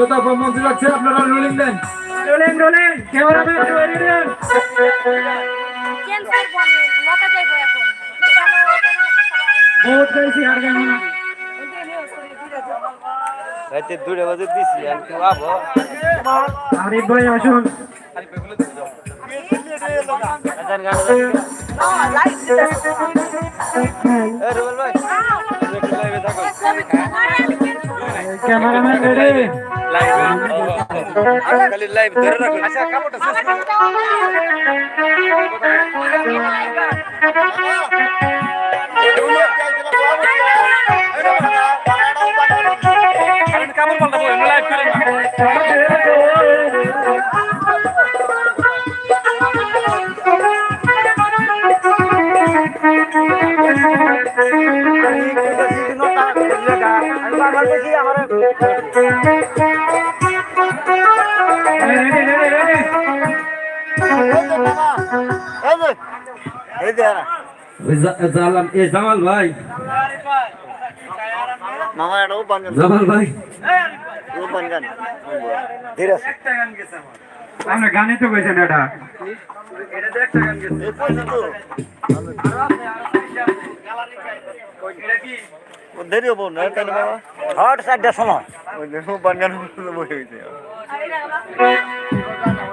শ্রীলতা মঞ্চে যাচ্ছে আপনারা রোলিং দেন। রোলেন রোলেন ক্যামেরাম্যান তৈরি দেন ক্যান্সার বনে লতা যাইব এখন। বহুত গাইছি আর গাইব না। রাতে দুটো বাজে দিছি আর কেউ আবো। আরিফ ভাই আসুন। গান এ রুবেল ভাই একটু লাইভে থাকো। Cameraman ready? খালি লাইভ ধরে লাইভ জামাল ভাই। জামাল ভাই। আমরা। গানে তো কইছেন এটা। এই পয়সা দেরি হব না হট সময়। ওই দেখো বাঙ্গান বসে গেছে।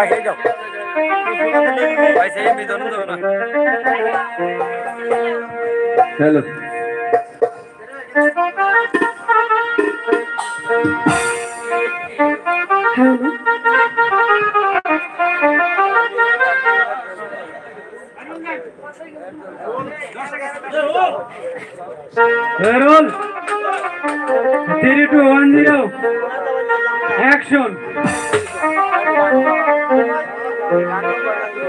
বিদন দাও hello roll three two one zero action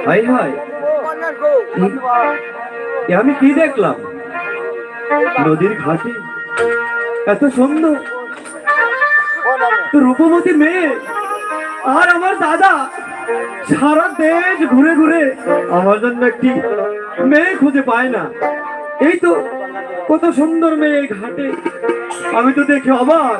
hi hi আমি কি দেখলাম? নদীর ঘাটে এত সুন্দর। রূপবতী মেয়ে আর আমার দাদা সারা দেশ ঘুরে ঘুরে আমার জন্য একটি মেয়ে খুঁজে পায় না। এই তো কত সুন্দর মেয়ে ঘাটে। আমি তো দেখে অবাক।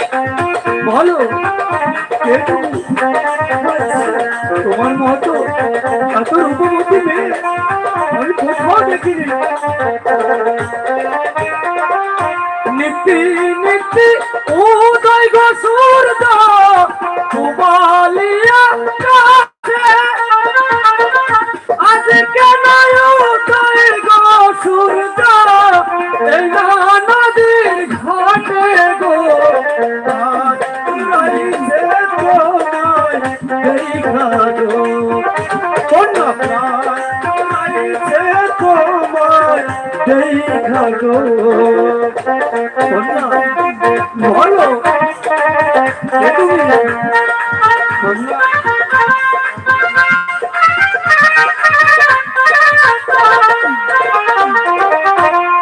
বলো কে তুমি? তোমার মতো এত রূপবতী মেয়ে আমি কোথাও দেখিনি। নিত্যি নিত্যি উদয় গো সূর্য উবালিয়া কাছে। বলো তুমি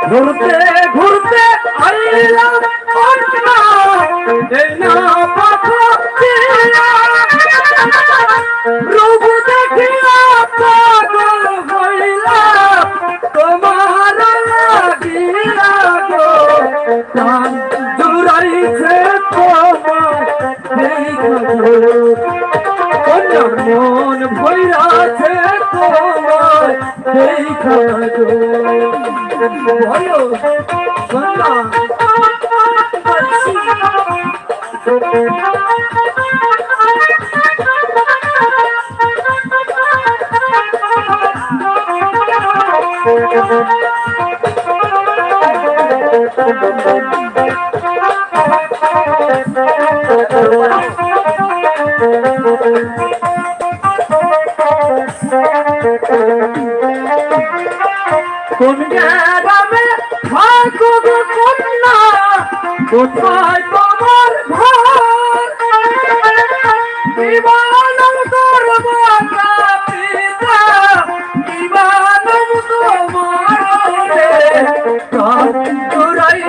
ঘুরতে ঘুরতে আইলাম রূপ দেখিয়া পাগল হইলাম তোমার লাগিয়া গো। প্রাণ জুড়াইছে তোমার কন্যার মন ভৈরাছে তোমার। দেখা গো ভালো কন্যা Thank you. Thank you.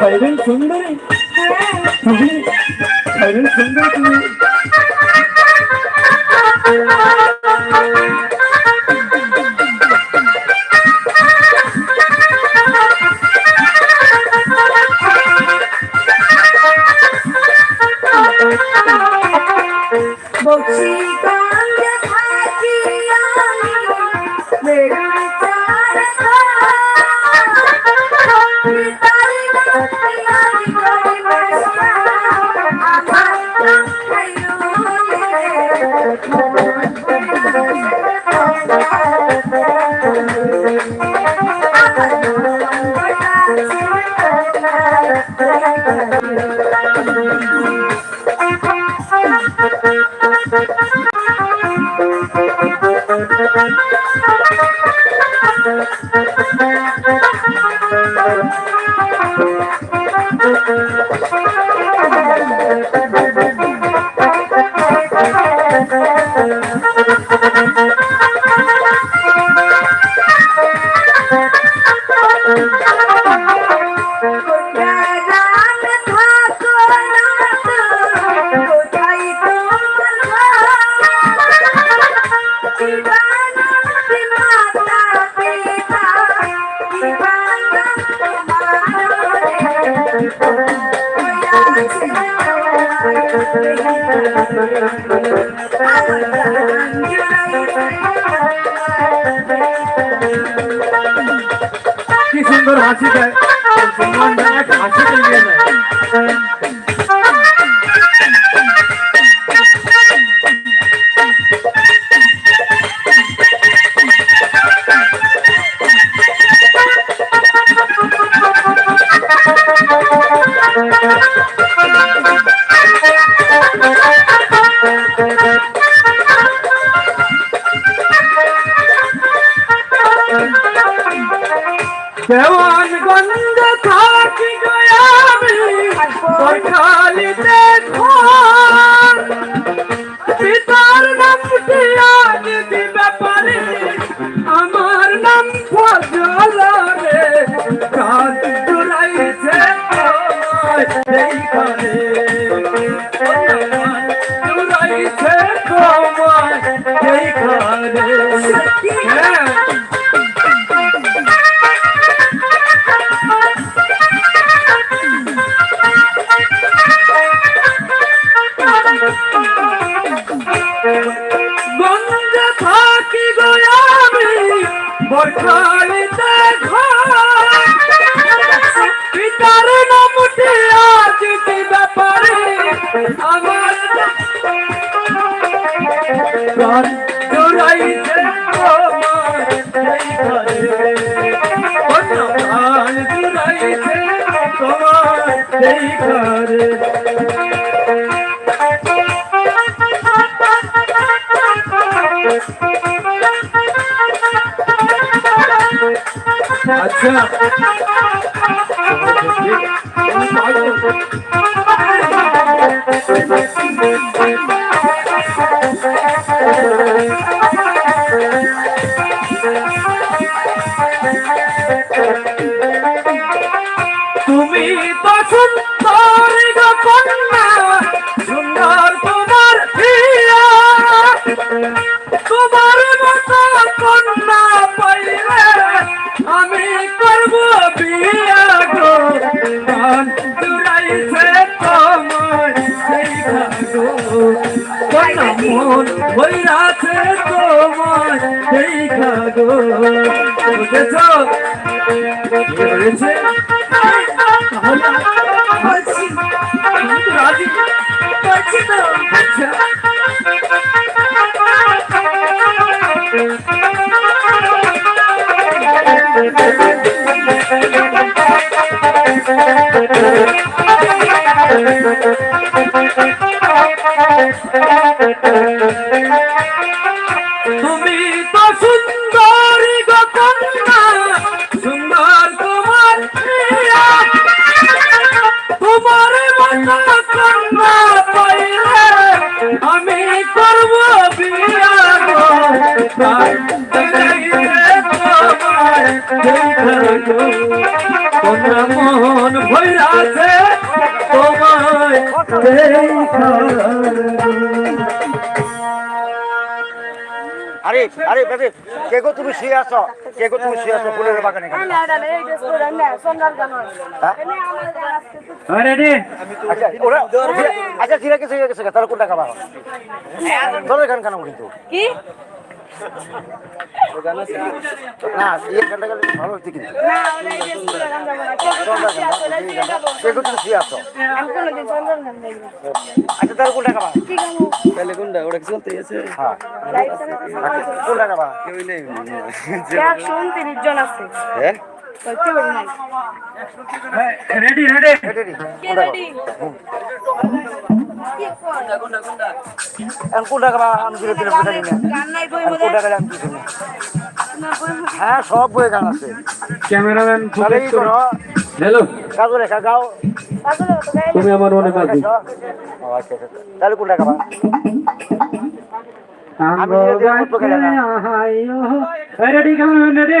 বাইরেন সুন্দরী। তুমি বাইরেন সুন্দরী তুমি। की सुंदर हासी है हासी के लिए দেওয়ান গন্ধ থাকি গয়া আমি খালিতে ঘরে আচ্ছা। তোমার মন ভৈরাছে গো আরে আরে বেবি কে গো তুমি শুয়ে আছো? কে গো তুমি শুয়ে আছো ফুলের বাগানে? হয়? আজকে রেডি আচ্ছা আচ্ছা ঠিক আছে ঠিক আছে তাহলে কোনটা খাবা? ধরে গান কেন কিন্তু কি? না এই গানটা গেলে ভালো হতো কিন্তু না ওটা এই ড্রেস পরে গান যাব না কে কোনটা কোথায় আছে ওটা দিয়ে যাব কে গো তুমি শুয়ে আছো আচ্ছা তাহলে কোনটা খাবা তাহলে কোনটা ওটা হ্যাঁ আচ্ছা কোনটা খাবা নেই আছে হ্যাঁ রেডি রেডি রেডি বই বই হ্যাঁ সব বইয়ে গান আছে ক্যামেরাম্যান হ্যালো কাজু রেখা গাও তুমি আমার মনে বাজি তাহলে কেন? আহাইও রেডি আবার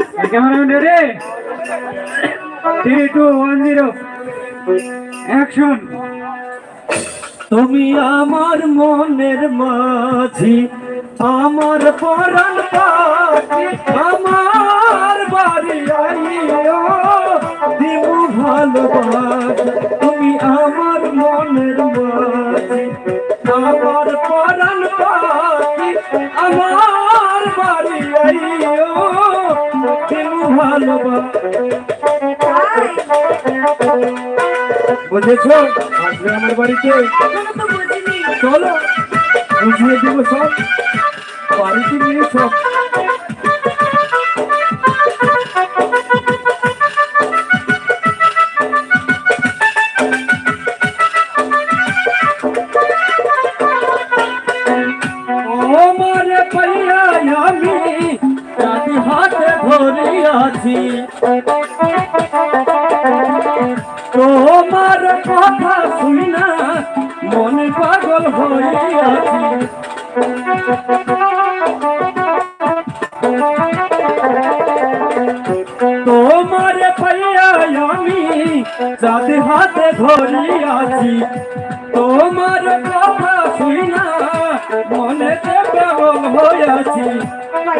cameraman ready three two one zero action তুমি আমার মনের মাঝি, আমার পরাণ পাখি, আমার বাড়ি আইও, দিমু ভালোবাস। তুমি আমার মনের মাঝি, আমার পরাণ আমার বাড়ি আইও। বুঝেছ আসবে আমার বাড়িতে। চলো বুঝিয়ে দেবো সব। বাড়িতে নিয়ে সব ধরিয়াছি তোমার কথা শুনি না, মনে পাগল হইয়াছি তোমার পাইয়া আমি যাদের হাতে ধরিয়াছি। তোমার কথা শুনা মনেতে পাগল হইয়াছি।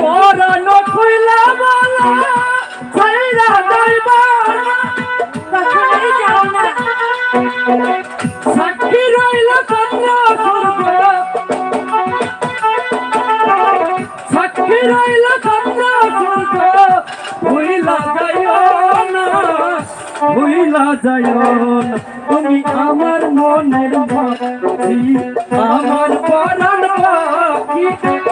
পরাণ খুইলা বলা ভুইলা যাইও না তুমি আমার মনের মাঝি আমার পরাণ পাখি,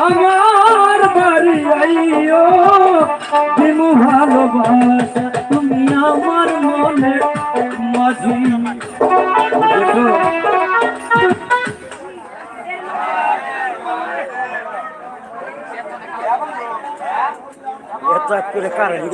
আমার বাড়ি আইও। দিমু ভালোবাসা, তুমি আমার মনের মাঝি। এক করে কারেন্ট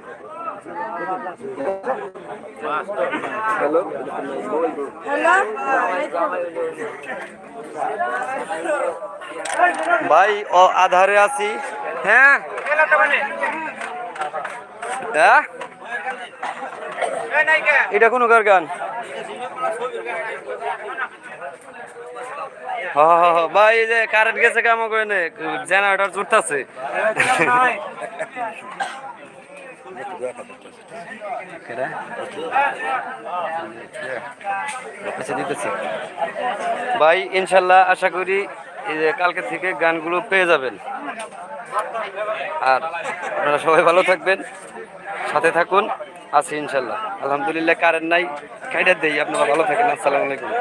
হ্যালো ভাই, ও আধারে আছি। হ্যাঁ? হ্যাঁ? এটা কোন কার গান? ভাই যে কারেন্ট গেছে কাম করে জেনারেটর জুটতাছে কেডা? আচ্ছা দিতেছি ভাই, ইনশাল্লাহ আশা করি এই যে কালকে থেকে গানগুলো পেয়ে যাবেন। আর আপনারা সবাই ভালো থাকবেন, সাথে থাকুন, আছি ইনশাল্লাহ। আলহামদুলিল্লাহ, কারেন্ট নাই, কাইডার দেই, আপনারা ভালো থাকেন, আসসালামু আলাইকুম।